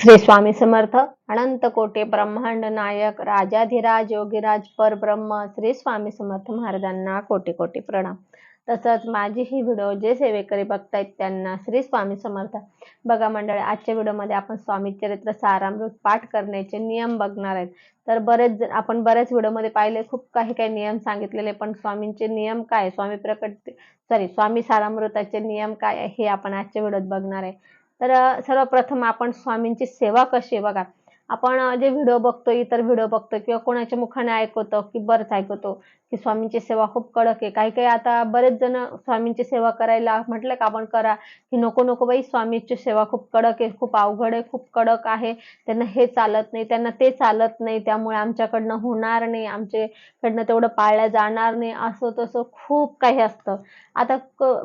श्री स्वामी समर्थ अनंत कोटे ब्रह्मांड नायक राजाधिराज योगीराज परब्रह्म श्री स्वामी समर्थ महाराजांना कोटी कोटी प्रणाम. तसंच माझी ही व्हिडिओ जे सेवेकरी बघतायत त्यांना श्री स्वामी समर्थ. बघा मंडळी आजच्या व्हिडिओमध्ये आपण स्वामी चरित्र सारामृत पाठ करण्याचे नियम बघणार आहेत. तर बरेच जण- आपण बऱ्याच व्हिडिओमध्ये पाहिले खूप काही काही नियम सांगितलेले पण स्वामींचे नियम काय? स्वामी प्रकट सॉरी स्वामी सारामृताचे नियम काय? हे आपण आजच्या व्हिडिओत बघणार आहे. तर सर्वप्रथम आपण स्वामींची सेवा कशी आहे बघा. आपण जे व्हिडिओ बघतो इतर व्हिडिओ बघतो किंवा कोणाच्या मुखाने ऐकतो की बरंच ऐकतो की स्वामींची सेवा खूप कडक आहे. काही काही आता बरेच जण स्वामींची सेवा करायला म्हटलं का आपण करा. की नको नको बाई स्वामींची सेवा खूप कडक आहे खूप अवघड आहे खूप कडक आहे. त्यांना हे चालत नाही त्यांना ते चालत नाही त्यामुळे आमच्याकडनं होणार नाही आमच्याकडनं तेवढं पाळलं जाणार नाही असं तसं खूप काही असतं. आता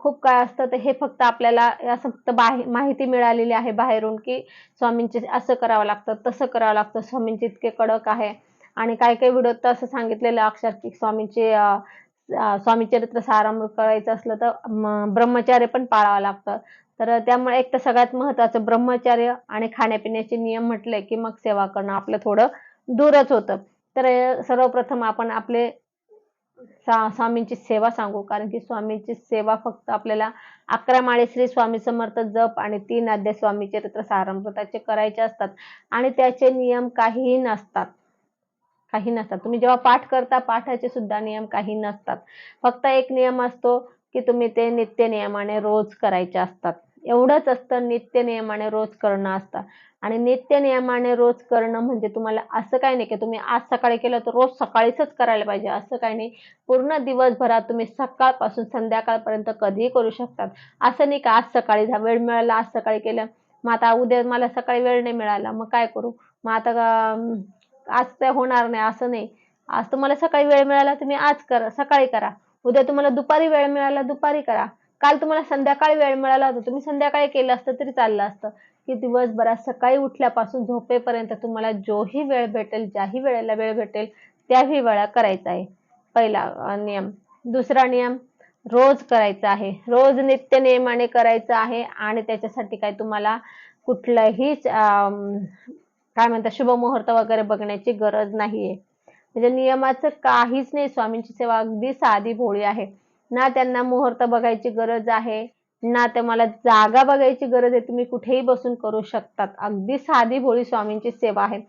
खूप काय असतं तर हे फक्त आपल्याला असं फक्त बाहे माहिती मिळालेली आहे बाहेरून की स्वामींचे असं करावं लागतं तसं करावं लागतं स्वामींचे इतके कडक आहे. आणि काही काही व्हिडिओ तर असं सांगितलेलं अक्षर की स्वामींचे अं, अं, करायचं असलं तर ब्रह्मचार्य ब्रह्मचर्य पण पाळावं लागतं. तर त्यामुळे एक तर सगळ्यात महत्वाचं ब्रह्मचार्य आणि खाण्यापिण्याचे नियम म्हटले की मग सेवा करणं आपलं थोडं दूरच होतं. तर सर्वप्रथम आपण आपले सा- स्वामींची सेवा सांगू. कारण की स्वामींची सेवा फक्त आपल्याला अकरा माळे श्री स्वामी समर्थ जप आणि तीन अध्याय स्वामी चरित्र त्याचे करायचे असतात. आणि त्याचे नियम काहीही नसतात. काही नसतात. तुम्ही जेव्हा पाठ करता पाठाचे सुद्धा नियम काही नसतात. फक्त एक नियम असतो की तुम्ही ते नित्य नियमाने रोज करायचे असतात. एवढंच असतं नित्य नियमाने रोज करणं असतं. आणि नित्य नियमाने रोज करणं म्हणजे तुम्हाला असं काही नाही की तुम्ही आज सकाळी केलं तर रोज सकाळीच करायला पाहिजे. असं काही नाही. पूर्ण दिवसभरात तुम्ही सकाळपासून संध्याकाळपर्यंत कधीही करू शकतात. असं नाही का आज सकाळी वेळ मिळाला आज सकाळी केलं. मग आता उद्या मला सकाळी वेळ नाही मिळाला. मग काय करू? मग आता आज काय होणार नाही असं नाही. आज तुम्हाला सकाळी वेळ मिळाला तुम्ही आज करा सकाळी करा. उद्या तुम्हाला दुपारी वेळ मिळाला दुपारी करा. काल तुम्हाला संध्याकाळी वेळ मिळाला होता तुम्ही संध्याकाळी केलं असतं तरी चाललं असतं. की दिवसभरात सकाळी उठल्यापासून झोपेपर्यंत तुम्हाला जोही वेळ भेटेल ज्याही वेळेला वेळ भेटेल त्याही वेळा करायचा आहे. पहिला नियम. दुसरा नियम रोज करायचा आहे. रोज नित्य नियमाने करायचं आहे आणि त्याच्यासाठी काय तुम्हाला कुठलंही अं, काय म्हणतात शुभ मुहूर्त वगैरे बघण्याची गरज नाहीये. म्हणजे नियमाचं काहीच नाही स्वामींची सेवा अगदी साधी भोळी आहे. ना त्यांना मुहूर्त बघायची गरज आहे ना तुम्हाला जागा बघायची गरज आहे तुम्ही कुठेही बसून करू शकतात. अगदी साधी भोळी स्वामींची सेवा आहे.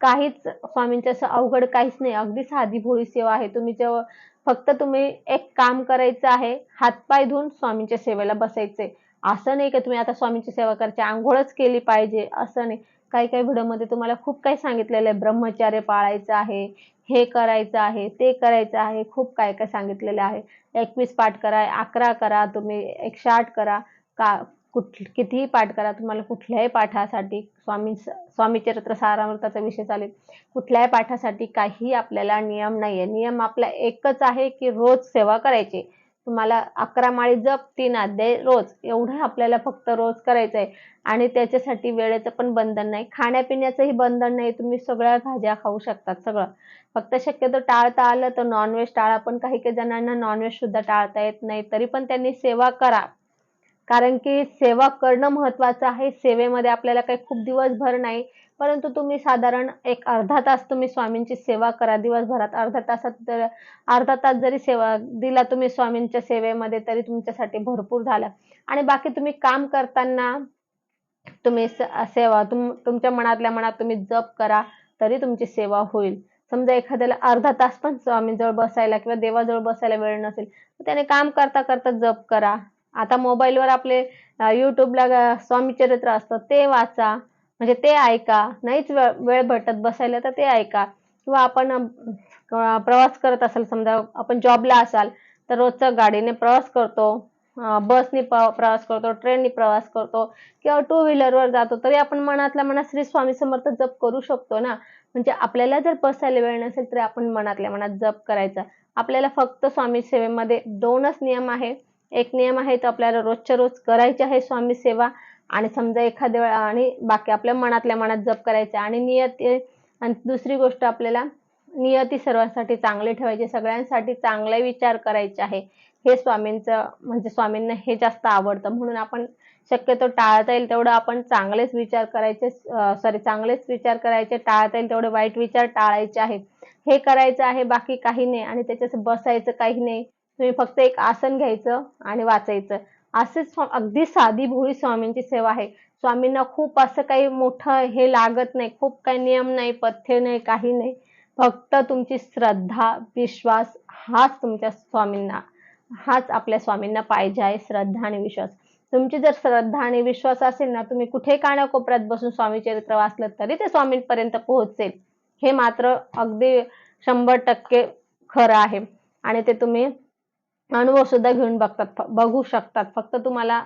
काहीच स्वामींचं असं अवघड काहीच नाही अगदी साधी भोळी सेवा आहे. तुम्ही जेव्हा फक्त तुम्ही एक काम करायचं आहे हातपाय धुवून स्वामींच्या सेवेला बसायचे असं नाही की तुम्ही आता स्वामींची सेवा करायची आंघोळच केली पाहिजे असं नाही. काही काही व्हिडिओमध्ये तुम्हाला खूप काही सांगितलेलं आहे. ब्रह्मचर्य पाळायचं आहे हे करायचं आहे ते करायचं आहे खूप काय काय सांगितलेलं आहे. एकवीस पाठ करा अकरा करा तुम्ही एकशे आठ करा. का कुठ कितीही पाठ करा तुम्हाला कुठल्याही पाठासाठी स्वामी स्वामी चरित्र सारामृताचा विषय चालेल. कुठल्याही पाठासाठी काही आपल्याला नियम नाही आहे नियम आपला एकच आहे की रोज सेवा करायची. तुम्हाला अकरा माळी जप तीन अध्याय रोज. एवढं आपल्याला फक्त रोज करायचं आहे आणि त्याच्यासाठी वेळेचं पण बंधन नाही. खाण्यापिण्याचंही बंधन नाही. तुम्ही सगळ्या भाज्या खाऊ शकतात सगळं. फक्त शक्यतो टाळता आलं तर नॉनव्हेज टाळा. पण काही काही जणांना नॉनव्हेज सुद्धा टाळता येत नाही. तरी पण त्यांनी सेवा करा. कारण की सेवा करणं महत्वाचं आहे. सेवेमध्ये आपल्याला काही खूप दिवसभर नाही. परंतु तुम्ही साधारण एक अर्धा तास तुम्ही स्वामींची सेवा करा. दिवसभरात अर्धा तासात जर अर्धा तास जरी सेवा दिला तुम्ही स्वामींच्या सेवेमध्ये तरी तुमच्यासाठी भरपूर झालं. आणि बाकी तुम्ही काम करताना तुम्ही स- सेवा तुम तुमच्या मनातल्या मनात तुम्ही जप करा तरी तुमची सेवा होईल. समजा एखाद्याला अर्धा तास पण स्वामींजवळ बसायला किंवा देवाजवळ बसायला वेळ नसेल तर त्याने काम करता करता जप करा. आता मोबाईलवर आपले युट्यूबला स्वामी चरित्र असतं ते वाचा. म्हणजे ते ऐका. नाहीच वेळ वेळ भेटत बसायला तर ते ऐका. किंवा आपण प्रवास करत असाल समजा आपण जॉबला असाल तर रोजचा गाडीने प्रवास करतो बसनी बसने प्रवास करतो ट्रेनने प्रवास करतो किंवा टू व्हीलरवर जातो तरी आपण मनातल्या मनात श्री स्वामी समर्थ जप करू शकतो ना? म्हणजे आपल्याला जर बसायला वेळ नसेल तरी आपण मनातल्या मनात जप करायचा. आपल्याला फक्त स्वामी सेवेमध्ये दोनच नियम आहे. एक नियम आहे तो आपल्याला रोजच्या रोज करायचे आहे स्वामी सेवा. आणि समजा एखाद्या वेळा आणि बाकी आपल्या मनातल्या मनात जप करायचं आणि नियत आणि दुसरी गोष्ट आपल्याला नियती सर्वांसाठी चांगली ठेवायची सगळ्यांसाठी चांगले विचार करायचे आहे. हे स्वामींचं म्हणजे स्वामींना हे जास्त आवडतं. म्हणून आपण शक्यतो टाळता येईल तेवढं आपण चांगलेच विचार करायचे सॉरी चांगलेच विचार करायचे टाळता येईल तेवढे वाईट विचार टाळायचे आहेत. हे करायचं आहे बाकी काही नाही. आणि त्याच्यात बसायचं काही नाही. तुम्ही फक्त एक आसन घ्यायचं आणि वाचायचं. असेच अगदी साधी भोळी स्वामींची सेवा आहे. स्वामींना खूप असं काही मोठं हे लागत नाही. खूप काही नियम नाही पथ्य नाही काही नाही. फक्त तुमची श्रद्धा विश्वास हाच तुमच्या स्वामींना हाच आपल्या स्वामींना पाहिजे आहे श्रद्धा आणि विश्वास. तुमची जर श्रद्धा आणि विश्वास असेल ना तुम्ही कुठे कानाकोपऱ्यात बसून स्वामी चरित्र वाचलं तरी ते स्वामींपर्यंत पोहोचेल. हे मात्र अगदी शंभर टक्के खरं आहे. आणि ते तुम्ही अनुभव सुद्धा घेऊन बघतात. बघू शकतात. फक्त तुम्हाला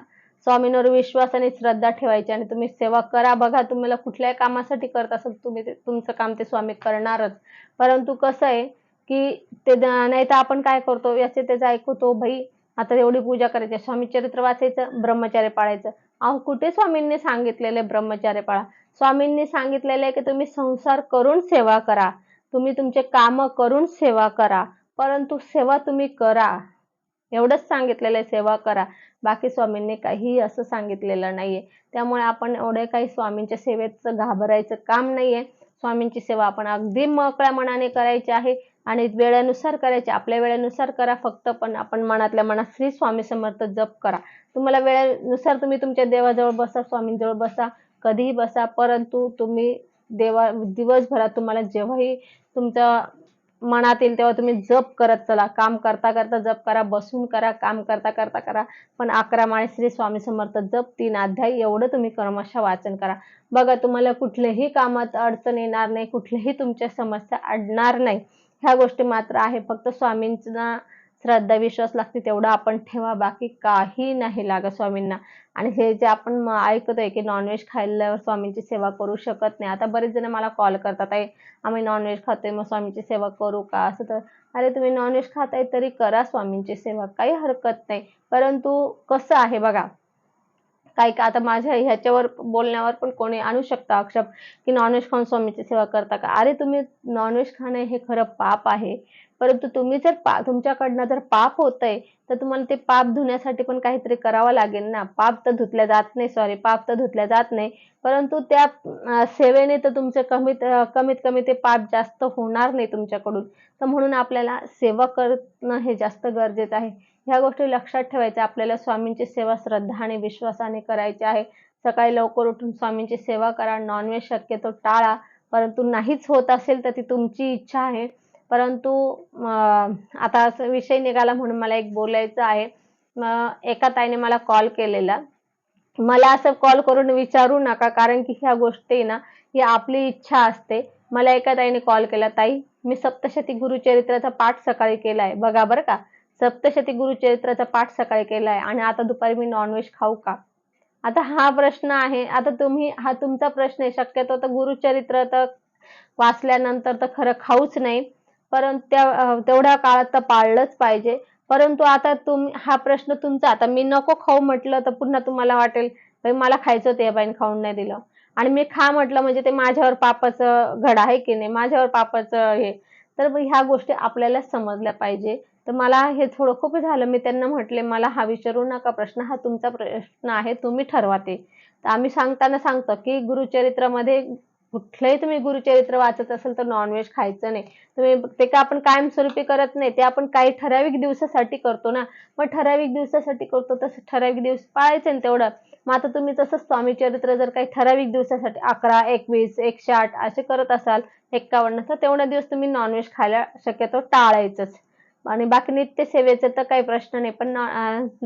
स्वामींवर विश्वास आणि श्रद्धा ठेवायची आणि तुम्ही सेवा करा. बघा तुम्हाला कुठल्याही कामासाठी करत असाल तुम्ही तुमचं काम ते स्वामी करणारच. परंतु कसं आहे की ते नाही तर आपण काय करतो? याचे त्याचं ऐकवतो भाई आता एवढी पूजा करायची. स्वामी चरित्र वाचायचं ब्रह्मचार्य पाळायचं. अहो कुठे स्वामींनी सांगितलेले ब्रह्मचार्य पाळा? स्वामींनी सांगितलेले की तुम्ही संसार करून सेवा करा. तुम्ही तुमचे काम करून सेवा करा. परंतु सेवा तुम्ही करा. एवढंच सांगितलेलं आहे सेवा करा. बाकी स्वामींनी काहीही असं सांगितलेलं नाहीये. त्यामुळे आपण एवढे काही स्वामींच्या सेवेचं घाबरायचं काम नाहीये. स्वामींची सेवा आपण अगदी मोकळ्या मनाने करायची आहे आणि वेळेनुसार करायची. आपल्या वेळेनुसार करा फक्त पण आपण मनातल्या मनात श्री स्वामी समर्थ जप करा. तुम्हाला वेळेनुसार तुम्ही तुमच्या देवाजवळ बसा स्वामींजवळ बसा कधीही बसा परंतु तुम्ही देवा दिवसभरात तुम्हाला जेव्हाही तुमचं मनात येईल तेव्हा तुम्ही जप करत चला. काम करता करता जप करा बसून करा काम करता करता करा. पण अकरा माळे श्री स्वामी समर्थ जप तीन अध्याय एवढं तुम्ही क्रमशः वाचन करा. बघा तुम्हाला कुठल्याही कामात अडचण येणार नाही कुठल्याही तुमच्या समस्या अडणार नाही. ह्या गोष्टी मात्र आहे. फक्त स्वामींचा श्रद्धा विश्वास लागते तेवढा आपण ठेवा. बाकी काही नाही लागत स्वामींना. आणि हे जे आपण ऐकतोय की नॉनव्हेज खाल्ल्यावर स्वामींची सेवा करू शकत नाही. आता बरेच जण मला कॉल करतात आहे आम्ही नॉनव्हेज खातोय मग स्वामींची सेवा करू का? असं तर अरे तुम्ही नॉनव्हेज खाताय तरी करा स्वामींची सेवा काही हरकत नाही. परंतु कसं आहे बघा काही का आता माझ्या ह्याच्यावर बोलण्यावर पण कोणी आणू शकता आक्षेप की नॉनव्हेज खाऊन स्वामीची सेवा करता का? अरे तुम्ही नॉनव्हेज खाणं हे खरं पाप आहे. परंतु तुम्ही जर पा तुमच्याकडनं जर पाप होतंय तर तुम्हाला ते पाप धुण्यासाठी पण काहीतरी करावं लागेल ना. पाप तर धुतल्या जात नाही सॉरी पाप तर धुतल्या जात नाही. परंतु त्या सेवेने तर तुमचं कमीत कमीत कमी ते पाप जास्त होणार नाही तुमच्याकडून. तर म्हणून आपल्याला सेवा करणं हे जास्त गरजेचं आहे. ह्या गोष्टी लक्षात ठेवायच्या. आपल्याला स्वामींची सेवा श्रद्धा आणि विश्वासाने करायची आहे. सकाळी लवकर उठून स्वामींची सेवा करा. नॉनव्हेज शक्यतो टाळा. परंतु नाहीच होत असेल तर ती तुमची इच्छा आहे. परंतु आता असं विषय निघाला म्हणून मला एक बोलायचं आहे. एका ताईने मला कॉल केलेला. मला असं कॉल करून विचारू नका. कारण की ह्या गोष्टी ना ही आपली इच्छा असते. मला एका ताईने कॉल केला ताई मी सप्तशती गुरुचरित्राचा पाठ सकाळी केला आहे बघा बरं का. सप्तशती गुरुचरित्राचा पाठ सकाळी केलाय आणि आता दुपारी मी नॉनव्हेज खाऊ का? आता हा प्रश्न आहे. आता तुम्ही हा तुमचा प्रश्न आहे. शक्यतो तर गुरुचरित्र तर वाचल्यानंतर तर खरं खाऊच नाही. परंतु त्या तेवढ्या काळात तर पाळलंच पाहिजे. परंतु आता तुम हा प्रश्न तुमचा. आता मी नको खाऊ म्हटलं तर पुन्हा तुम्हाला वाटेल मला खायचं ते बाईन खाऊन नाही दिलं. आणि मी खा म्हटलं म्हणजे ते माझ्यावर पापाचं घड आहे की नाही? माझ्यावर पापाचं हे. तर ह्या गोष्टी आपल्याला समजल्या पाहिजे. तर मला हे थोडं खूप झालं. मी त्यांना म्हटले मला हा विचारू नका प्रश्न. हा तुमचा प्रश्न आहे. तुम्ही ठरवा ते. तर आम्ही सांगताना सांगतो की गुरुचरित्रामध्ये कुठलंही तुम्ही गुरुचरित्र वाचत असेल तर नॉनव्हेज खायचं नाही. तुम्ही ते का आपण कायमस्वरूपी करत नाही ते आपण काही ठराविक दिवसासाठी करतो ना. मग ठराविक दिवसासाठी करतो तसं ठराविक दिवस पाळायचे ना तेवढं. मग आता तुम्ही तसं स्वामी चरित्र जर काही ठराविक दिवसासाठी अकरा एकवीस एकशे आठ असे करत असाल एक्कावन्न तर तेवढा दिवस तुम्ही नॉनव्हेज खायला शक्यतो टाळायचंच. आणि बाकी नित्य सेवेचं तर काही प्रश्न नाही. पण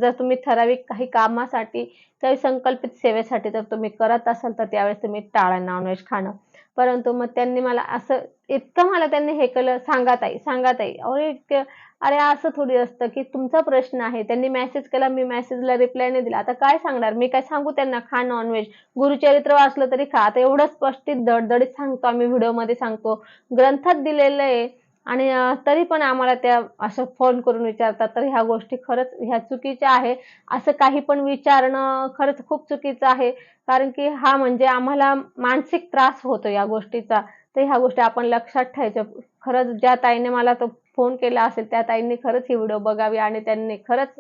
जर तुम्ही ठराविक काही कामासाठी काही संकल्पित सेवेसाठी जर तुम्ही करत असाल तर त्यावेळेस तुम्ही टाळा नॉनव्हेज खाणं. परंतु मग त्यांनी मला असं इतकं मला त्यांनी हे केलं सांगा ताई सांगा ताई. अरे अरे असं थोडी असतं की तुमचा प्रश्न आहे. त्यांनी मेसेज केला मी मेसेजला रिप्लाय नाही दिला. आता काय सांगणार? मी काय सांगू त्यांना? खा नॉनव्हेज गुरुचरित्र वाचलं तरी खा. आता एवढं स्पष्टीत दडदडीत सांगतो आम्ही व्हिडिओमध्ये सांगतो. ग्रंथात दिलेलं आहे आणि तरी पण आम्हाला त्या असं फोन करून विचारतात तर ह्या गोष्टी खरंच ह्या चुकीच्या आहे. असं काही पण विचारणं खरंच खूप चुकीचं आहे. कारण की हा म्हणजे आम्हाला मानसिक त्रास होतो या गोष्टीचा. तर ह्या गोष्टी आपण लक्षात ठेवायच्या. खरंच ज्या ताईने मला तो फोन केला असेल त्या ताईंनी खरंच ही व्हिडिओ बघावी आणि त्यांनी खरंच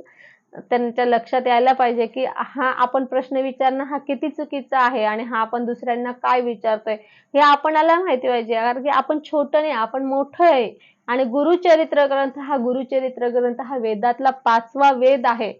त्यांच्या लक्षात यायला पाहिजे की हा आपण प्रश्न विचारणं हा किती चुकीचा आहे आणि हा आपण दुसऱ्यांना काय विचारतोय? हे आपणाला माहिती पाहिजे. कारण की आपण छोटं नाही आपण मोठं आहे. आणि गुरुचरित्र ग्रंथ हा गुरुचरित्र ग्रंथ हा वेदातला पाचवा वेद आहे.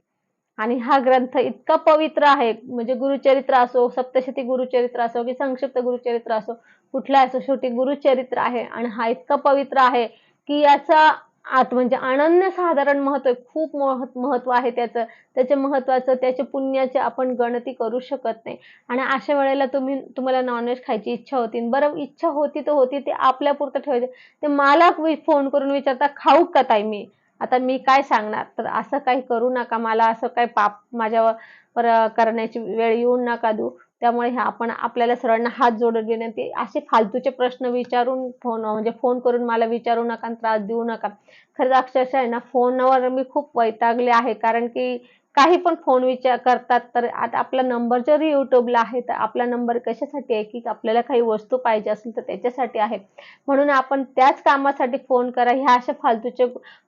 आणि हा ग्रंथ इतका पवित्र आहे. म्हणजे गुरुचरित्र असो सप्तशती गुरुचरित्र असो की संक्षिप्त गुरुचरित्र असो कुठला असो शेवटी गुरुचरित्र आहे. आणि हा इतका पवित्र आहे की याचा आत म्हणजे अनन्य साधारण महत्त्व आहे खूप महत्त्व आहे त्याचं. त्याच्या महत्वाचं त्याच्या पुण्याचे आपण गणती करू शकत नाही. आणि अशा वेळेला तुम्ही तुम्हाला नॉनव्हेज खायची इच्छा होती. बरं इच्छा होती तर होती ते आपल्या पुरतं ठेवायचे. ते मला फोन करून विचारता खाऊ का ताई मी? आता मी काय सांगणार? तर असं काही करू नका मला असं काही पाप माझ्यावर करण्याची वेळ येऊ नका देऊ. त्यामुळे ह्या आपण आपल्याला सर्वांना हात जोडत विनंती असे फालतूचे प्रश्न विचारून फोन म्हणजे फोन करून मला विचारू नका त्रास देऊ नका. खरंच अक्षरशः आहे ना फोनवर मी खूप वैतागले आहे कारण की काही पण फोन विचार करतात तर आता आपला नंबर जरी युट्यूबला आहे तर आपला नंबर कशासाठी आहे की आपल्याला काही वस्तू पाहिजे असेल तर त्याच्यासाठी आहे. म्हणून आपण त्याच कामासाठी फोन करा ह्या अशा फालतूचे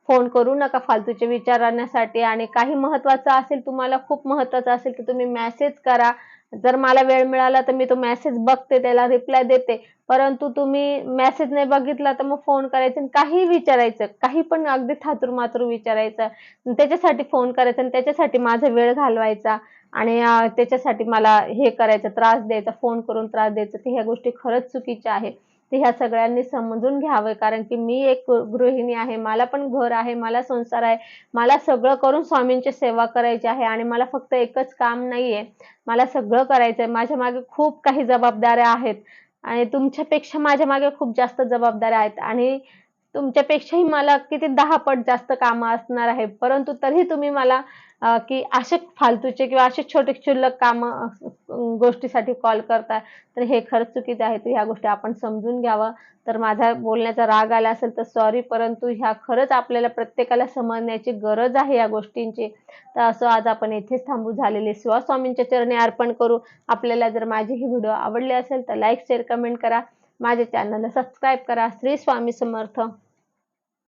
फोन करू नका फालतूचे विचारण्यासाठी आणि काही महत्वाचं असेल तुम्हाला खूप महत्वाचं असेल तर तुम्ही मेसेज करा. जर मला वेळ मिळाला तर मी तो मेसेज बघते त्याला रिप्लाय देते. परंतु तुम्ही मेसेज नाही बघितला तर मग फोन करायचं काही विचारायचं काही पण अगदी थातूर मातूर विचारायचं. त्याच्यासाठी फोन करायचा आणि त्याच्यासाठी माझा वेळ घालवायचा आणि त्याच्यासाठी मला हे करायचं त्रास द्यायचा फोन करून त्रास द्यायचा ह्या गोष्टी खरंच चुकीच्या आहे ते ह्या सगळ्यांनी समजून घ्यावं. कारण की मी एक गृहिणी आहे मला पण घर आहे मला संसार आहे मला सगळं करून स्वामींची सेवा करायची आहे आणि मला फक्त एकच काम नाहीये. मला सगळं करायचंय. माझ्या मागे खूप काही जबाबदाऱ्या आहेत आणि तुमच्यापेक्षा माझ्या मागे खूप जास्त जबाबदाऱ्या आहेत आणि तुमच्यापेक्षाही मला किती दहा पट जास्त कामं असणार आहे परंतु तरीही तुम्ही मला की असे फालतूचे किंवा असे छोटे क्षुल्लक काम गोष्टीसाठी कॉल करताय तर हे खरंच चुकीचं आहे. तर ह्या गोष्टी आपण समजून घ्यावं. तर माझा बोलण्याचा राग आला असेल तर सॉरी परंतु ह्या खरंच आपल्याला प्रत्येकाला समजण्याची गरज आहे या गोष्टींची. तर असं आज आपण इथेच थांबू झालेले. शिवास्वामींच्या चरणी अर्पण करू. आपल्याला जर माझी ही व्हिडिओ आवडली असेल तर लाईक शेअर कमेंट करा. माझ्या चॅनलला सबस्क्राईब करा. श्री स्वामी समर्थ.